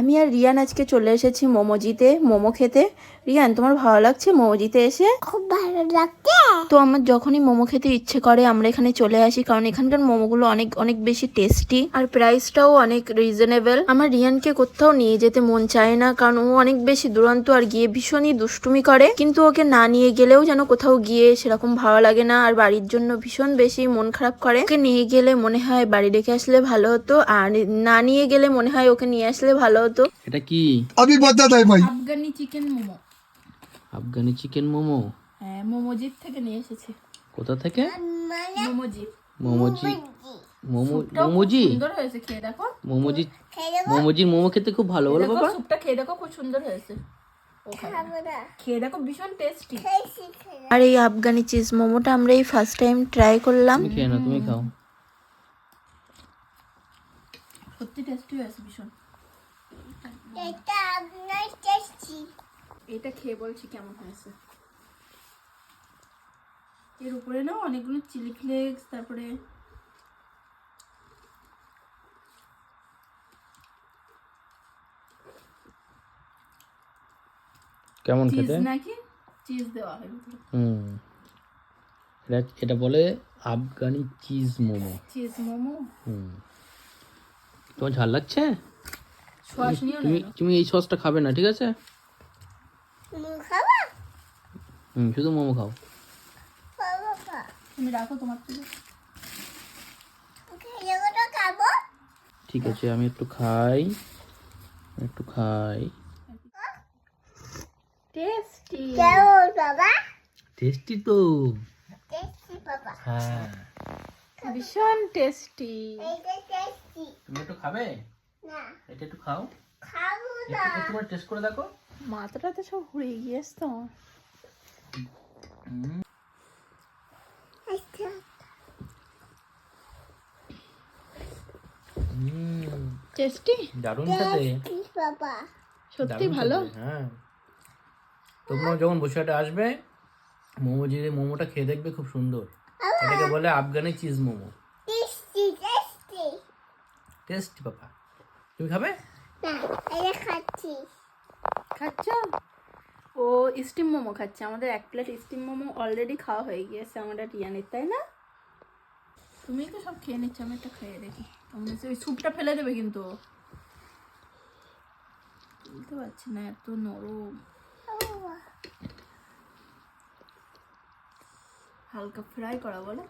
আমি আর রিয়ান আজকে চলে এসেছি মোমোজিতে মোমো খেতে। রিয়ান তোমার ভালো লাগছে মোমোজিতে এসে? খুব ভালো লাগছে। তো আমার যখনই মোমো খেতে ইচ্ছে করে আমরা এখানে চলে আসি কারণ এখানকার মোমোগুলো অনেক অনেক বেশি টেস্টি আর প্রাইসটাও অনেক রিজনেবল আমার রিয়ানকে কোথাও নিয়ে যেতে মন চায় না কারণ ও অনেক বেশি দুরন্ত আর গিয়ে ভীষণই দুষ্টুমি করে। কিন্তু ওকে না নিয়ে গেলেও যেন কোথাও গিয়ে সেরকম ভালো লাগে না আর বাড়ির জন্য ভীষণ বেশি মন খারাপ করে। ওকে নিয়ে গেলে মনে হয় বাড়ি রেখে আসলে ভালো হতো আর না নিয়ে গেলে মনে হয় ওকে নিয়ে আসলে ভালো হতো। এটা কি? আমি তাই ভাই। আফগানি চিকেন মোমো। আফগানি চিকেন মোমো? হ্যাঁ, থেকে নিয়ে এসেছে। কোথা থেকে? মোমোজি মোমো মোমোজি মোমোজি মোমোজির মোমো খেতে খুব ভালো বলো বাবা। খেয়ে দেখো খুব সুন্দর হয়েছে। খেয়ে দেখো ভীষণ টেস্টি আর এই আফগানি চিজ মোমোটা আমরা এই ফার্স্ট টাইম ট্রাই করলাম। খেয়ে না তুমি খাও। সত্যি টেস্টি হয়েছে ভীষণ। এটা আপনার টেস্টি। এটা খেয়ে বলছি কেমন হয়েছে? এর উপরে না অনেকগুলো চিলি ফ্লেক্স তারপরে কেমন চিজ খেতে? নাকি? চিজ দেওয়া হয় হুম। এটা এটা বলে আফগানি চিজ মোমো। চিজ মোমো? হুম। তোমার ঝাল লাগছে? নিও তুমি তুমি এই সসটা খাবে না ঠিক আছে? হুম শুধু মোমো খাও। তুমি রাখো তোমার থেকে। খেয়ে ওটা খাব? ঠিক আছে আমি একটু খাই। একটু খাই। টেস্টি। কেমন বাবা? টেস্টি তো। টেস্টি বাবা। হ্যাঁ। ভীষণ টেস্টি। টেস্টি। তুমি একটু খাবে? না। এটা একটু খাও। করে টেস্ট করে দেখো। মাথাটা তো সব ঘুরে গিয়েছে তো। আচ্ছা। টেস্টি দারুণ খেতে। সত্যি ভালো? হ্যাঁ। তোমরা যখন বসিরহাটে আসবে মোমো যে মোমোটা খেয়ে দেখবে খুব সুন্দর। এটাকে বলে Afghani cheese momo. Tasty tasty taste বাবা। তুমি খাবে? খাচ্ছি। খাচ্ছ? ও স্টিম মোমো খাচ্ছে। আমাদের এক প্লেট স্টিম মোমো অলরেডি খাওয়া হয়ে গিয়েছে আমাদের রিয়ানের তাই না? তুমি তো সব খেয়ে নিচ্ছ আমি একটা খেয়ে দেখি। ওই স্যুপটা ফেলে দেবে কিন্তু। বুঝতে পারছি না এত নরম। হালকা ফ্রাই করা বলো।